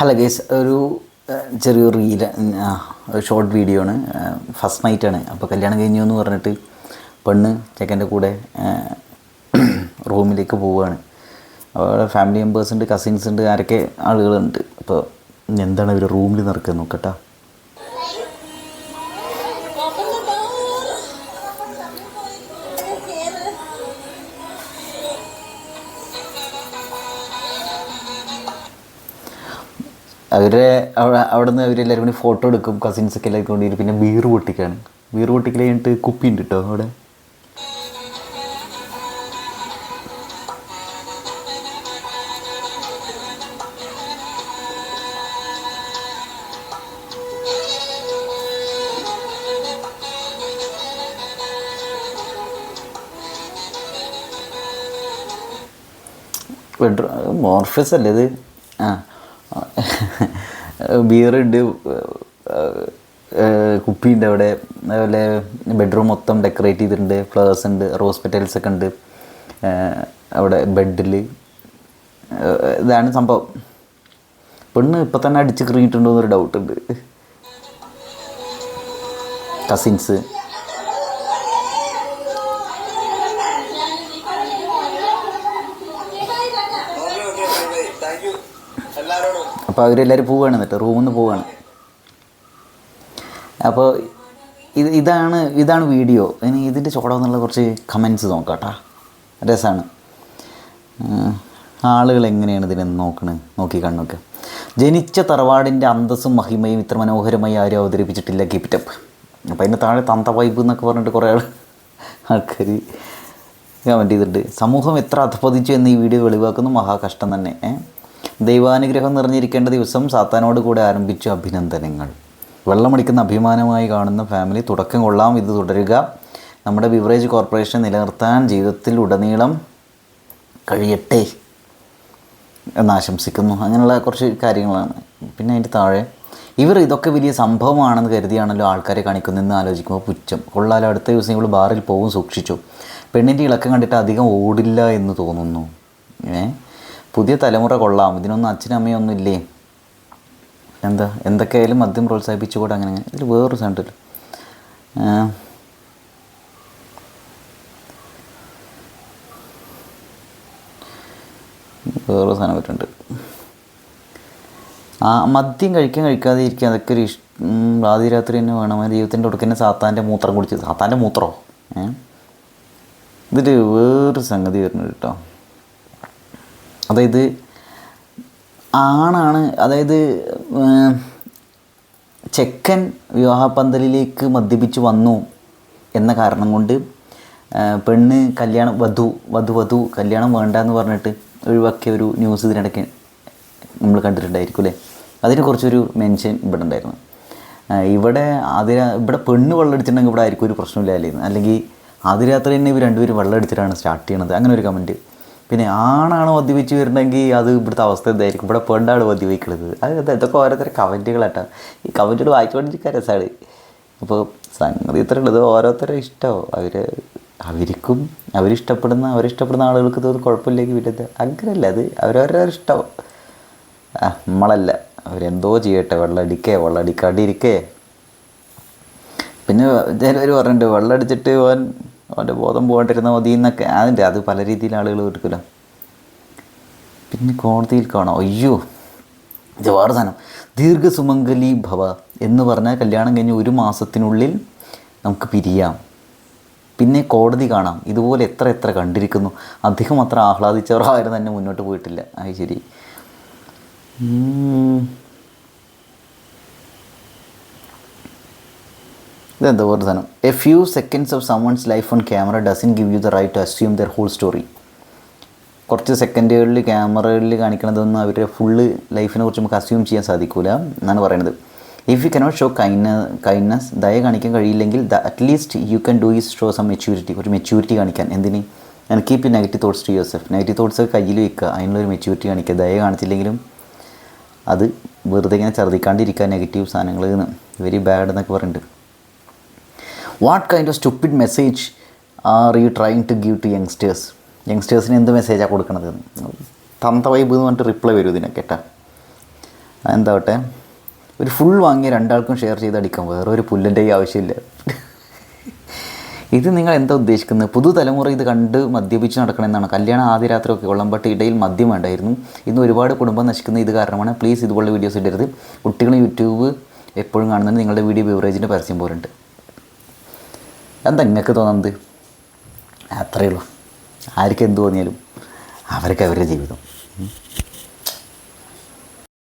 Hello guys ഒരു ചെറിയ reel short video ആണ്. ഫസ്റ്റ് നൈറ്റാണ് അപ്പോൾ കല്യാണം കഴിഞ്ഞു എന്ന് പറഞ്ഞിട്ട് പെണ്ണ് ചെക്കന്റെ കൂടെ റൂമിലേക്ക് പോവുകയാണ്. അപ്പോൾ ഫാമിലി മെമ്പേഴ്സ് ഉണ്ട് കസിൻസ് ഉണ്ട് ആരൊക്കെ ആളുകളുണ്ട്. അപ്പോൾ എന്താണ് ഇവർ റൂമിൽ നടക്കുക നോക്കട്ടാ. അവരെ അവിടെ അവിടെ നിന്ന് അവരെല്ലാവരും കൂടി ഫോട്ടോ എടുക്കും കസിൻസൊക്കെ എല്ലാവർക്കും കൊണ്ട് പിന്നെ ബീർ പൊട്ടിക്കാണ്. ബീർ പൊട്ടിക്കൽ കഴിഞ്ഞിട്ട് കുപ്പി ഉണ്ട് കേട്ടോ അവിടെ മോർഫസ് അല്ലേ ഇത്? ആ. ബിയറുണ്ട് കുപ്പിയുണ്ട് അവിടെ. അതുപോലെ ബെഡ്റൂം മൊത്തം ഡെക്കറേറ്റ് ചെയ്തിട്ടുണ്ട്. ഫ്ലവേഴ്സ് ഉണ്ട് റോസ് പെറ്റൽസ് ഒക്കെ ഉണ്ട്. അവിടെ ബെഡിൽ ഇതാണ് സംഭവം. പെണ്ണ് ഇപ്പം തന്നെ അടിച്ച് കിറങ്ങിയിട്ടുണ്ടോ എന്നൊരു ഡൗട്ട് ഉണ്ട്. കസിൻസ് അപ്പോൾ അവരെല്ലാവരും പോവുകയാണ് എന്നിട്ട് റൂമിൽ നിന്ന് പോവുകയാണ് അപ്പോൾ ഇത് ഇതാണ് ഇതാണ് വീഡിയോ. ഇനി ഇതിന്റെ ചോടാന്നുള്ള കുറച്ച് കമൻസ് നോക്കാം കേട്ടോ രസമാണ് ആളുകൾ എങ്ങനെയാണ് ഇതിനെ നോക്കണത് നോക്കി കണ്ണൊക്കെ ജനിച്ച തറവാടിന്റെ അന്തസ്സും മഹിമയും ഇത്ര മനോഹരമായി ആരും അവതരിപ്പിച്ചിട്ടില്ല. കീപ്പിറ്റപ്പ് അപ്പോൾ അതിന്റെ താഴെ തന്ത വൈബ് എന്നൊക്കെ പറഞ്ഞിട്ട് കുറേ ആൾ ആൾക്കാർ കമന്റ് ചെയ്തിട്ടുണ്ട്. സമൂഹം എത്ര അധപതിച്ചു എന്ന് ഈ വീഡിയോ വെളിവാക്കുന്നു. മഹാകഷ്ടം തന്നെ. ഏ? ദൈവാനുഗ്രഹം നിറഞ്ഞിരിക്കേണ്ട ദിവസം സാത്താനോട് കൂടെ ആരംഭിച്ച അഭിനന്ദനങ്ങൾ. വെള്ളമടിക്കുന്ന അഭിമാനമായി കാണുന്ന ഫാമിലി തുടക്കം കൊള്ളാം ഇത് തുടരുക. നമ്മുടെ ബിവറേജ് കോർപ്പറേഷൻ നിലനിർത്താൻ ജീവിതത്തിൽ ഉടനീളം കഴിയട്ടെ എന്ന് ആശംസിക്കുന്നു. അങ്ങനെയുള്ള കുറച്ച് കാര്യങ്ങളാണ്. പിന്നെ അതിന്റെ താഴെ ഇവർ ഇതൊക്കെ വലിയ സംഭവമാണെന്ന് കരുതിയാണല്ലോ ആൾക്കാരെ കാണിക്കുന്നതെന്ന് ആലോചിക്കുമ്പോൾ പുച്ഛം. കൊള്ളാലോ അടുത്ത ദിവസം ഇവൾ ബാറിൽ പോകും സൂക്ഷിച്ചു. പെണ്ണിന്റെ ഇളക്കം കണ്ടിട്ട് അധികം ഓടില്ല എന്ന് തോന്നുന്നു. ഏ? പുതിയ തലമുറ കൊള്ളാം. ഇതിനൊന്നും അച്ഛനും ഒന്നും ഇല്ലേ? എന്താ? എന്തൊക്കെയായാലും മദ്യം പ്രോത്സാഹിപ്പിച്ചുകൂടെ അങ്ങനെ അങ്ങനെ ഇതിൽ വേറൊരു സാധനം വേറൊരു സാധനം പറ്റുന്നുണ്ട് ആ മദ്യം കഴിക്കാൻ കഴിക്കാതെ ഇരിക്കുക അതൊക്കെ ഒരു ഇഷ്ട ആദ്യ രാത്രി തന്നെ വേണം. ദൈവത്തിന്റെ ഒടുക്കന്നെ സാത്താന്റെ മൂത്രം കുടിച്ച്. സാത്താന്റെ മൂത്രമോ ഏ? ഇതിൽ വേറൊരു സംഗതി വരുന്നുണ്ട് കേട്ടോ. അതായത് ആണാണ് അതായത് ചെക്കൻ വിവാഹപ്പന്തലിലേക്ക് മദ്യപിച്ച് വന്നു എന്ന കാരണം കൊണ്ട് പെണ്ണ് കല്യാണം വധു വധു വധു കല്യാണം വേണ്ട എന്ന് പറഞ്ഞിട്ട് ഒഴിവാക്കിയ ഒരു ന്യൂസ് ഇതിനിടയ്ക്ക് നമ്മൾ കണ്ടിട്ടുണ്ടായിരിക്കും അല്ലേ? അതിന് കുറച്ചൊരു മെൻഷൻ ഇവിടെ ഉണ്ടായിരുന്നു. ഇവിടെ അതിര ഇവിടെ പെണ്ണ് വെള്ളം അടിച്ചിട്ടുണ്ടെങ്കിൽ ഇവിടെ ആയിരിക്കും ഒരു പ്രശ്നമില്ലായിരുന്നു അല്ലെങ്കിൽ ആദ്യ തന്നെ ഇവർ രണ്ടുപേരും വെള്ളം അടിച്ചിട്ടാണ് സ്റ്റാർട്ട് ചെയ്യണത്. അങ്ങനെ ഒരു കമന്റ് പിന്നെ ആണാണ് മദ്യപിച്ച് വരുന്നെങ്കിൽ അത് ഇവിടുത്തെ അവസ്ഥ എന്തായിരിക്കും? ഇവിടെ പെണ്ണാണ് മദ്യപിക്കുന്നത് അത് ഇത് ഇതൊക്കെ ഓരോരുത്തരുടെ കമന്റുകളാട്ടോ ഈ കമന്റുകൾ വായിച്ചുകൊണ്ടിരിക്കാൻ രസമാണ്. അപ്പോൾ സംഗതി ഇത്ര ഉള്ളത് ഓരോരുത്തരുടെ ഇഷ്ടമോ അവർ അവർക്കും അവരിഷ്ടപ്പെടുന്ന അവരിഷ്ടപ്പെടുന്ന ആളുകൾക്ക് തോന്നുന്നു കുഴപ്പമില്ലെങ്കിൽ വിട്ടത് അങ്ങനെയല്ല. അത് അവരവരുടെ ഇഷ്ടം. നമ്മളല്ല. അവരെന്തോ ചെയ്യട്ടെ. വെള്ളം അടിക്കേ വെള്ളം അടിക്കാണ്ടിരിക്കേ. പിന്നെ ചിലവർ പറഞ്ഞിട്ടുണ്ട്. വെള്ളം അടിച്ചിട്ട് ഓൻ അവന്റെ ബോധം പോകാണ്ടിരുന്ന മതി എന്നൊക്കെ അതിന്റെ അത് പല രീതിയിൽ ആളുകൾ എടുക്കില്ല പിന്നെ കോടതിയിൽ കാണാം. അയ്യോ സാധനം. ദീർഘസുമംഗലി ഭവ എന്ന് പറഞ്ഞാൽ കല്യാണം കഴിഞ്ഞ് ഒരു മാസത്തിനുള്ളിൽ നമുക്ക് പിരിയാം. പിന്നെ കോടതി കാണാം. ഇതുപോലെ എത്ര എത്ര കണ്ടിരിക്കുന്നു. അധികം അത്ര ആഹ്ലാദിച്ചവർ ആരും തന്നെ മുന്നോട്ട് പോയിട്ടില്ല. അത് ശരി. ഇതെന്താ ഒരു സാധനം? A few seconds of someone's life on camera doesn't give you the right to assume their whole story കുറച്ച് സെക്കൻഡുകളിൽ ക്യാമറകളിൽ കാണിക്കണതൊന്നും അവരുടെ ഫുള്ള് ലൈഫിനെ കുറിച്ച് നമുക്ക് അസ്യൂം ചെയ്യാൻ സാധിക്കില്ല എന്നാണ് പറയുന്നത്. If you cannot show kind kindness ദയ കാണിക്കാൻ കഴിയില്ലെങ്കിൽ the at least you can do is show some maturity കുറച്ച് മെച്യൂരിറ്റി കാണിക്കാൻ. എന്തിന്? ഞാൻ keep you negative thoughts to yourself negative thoughts കയ്യിൽ വെക്കുക. അതിനുള്ളൊരു മെച്യൂരിറ്റി കാണിക്കുക. ദയ കാണിച്ചില്ലെങ്കിലും അത് വെറുതെ ഇങ്ങനെ ഛർദ്ദിക്കാണ്ടിരിക്കുക നെഗറ്റീവ് സാധനങ്ങൾ നിന്ന് വെരി ബാഡ് എന്നൊക്കെ പറഞ്ഞിട്ട് what kind of stupid message are you trying to give to youngsters യങ്സ്റ്റേഴ്സിന് എന്ത് മെസ്സേജാണ് കൊടുക്കണത്? തന്ത വൈബ് എന്ന് പറഞ്ഞിട്ട് റിപ്ലൈ വരും ഇതിനെ കേട്ടാ. എന്താവട്ടെ ഒരു ഫുൾ വാങ്ങി രണ്ടാൾക്കും ഷെയർ ചെയ്ത് അടിക്കാം. വേറെ ഒരു പുല്ലിന്റെ ഈ ആവശ്യമില്ല. ഇത് നിങ്ങൾ എന്താ ഉദ്ദേശിക്കുന്നത്? പുതുതലമുറ ഇത് കണ്ട് മദ്യപിച്ച് നടക്കണമെന്നാണ്. കല്യാണം ആദ്യ രാത്രി ഒക്കെ കൊള്ളാം ബട്ട് ഇടയിൽ മദ്യം വേണ്ടായിരുന്നു. ഇന്ന് ഒരുപാട് കുടുംബം നശിക്കുന്ന ഇത് കാരണമാണ്. പ്ലീസ് ഇതുപോലുള്ള വീഡിയോസ് ഇടരുത്. കുട്ടികൾ യൂട്യൂബ് എപ്പോഴും കാണുന്നുണ്ട്. നിങ്ങളുടെ വീഡിയോ ബിവറേജിന്റെ പരസ്യം പോലുണ്ട്. എന്താ നിങ്ങൾക്ക് തോന്നുന്നത്? അത്രയേ ഉള്ളൂ. ആർക്ക് തോന്നിയാലും അവർക്ക് അവരുടെ ജീവിതം.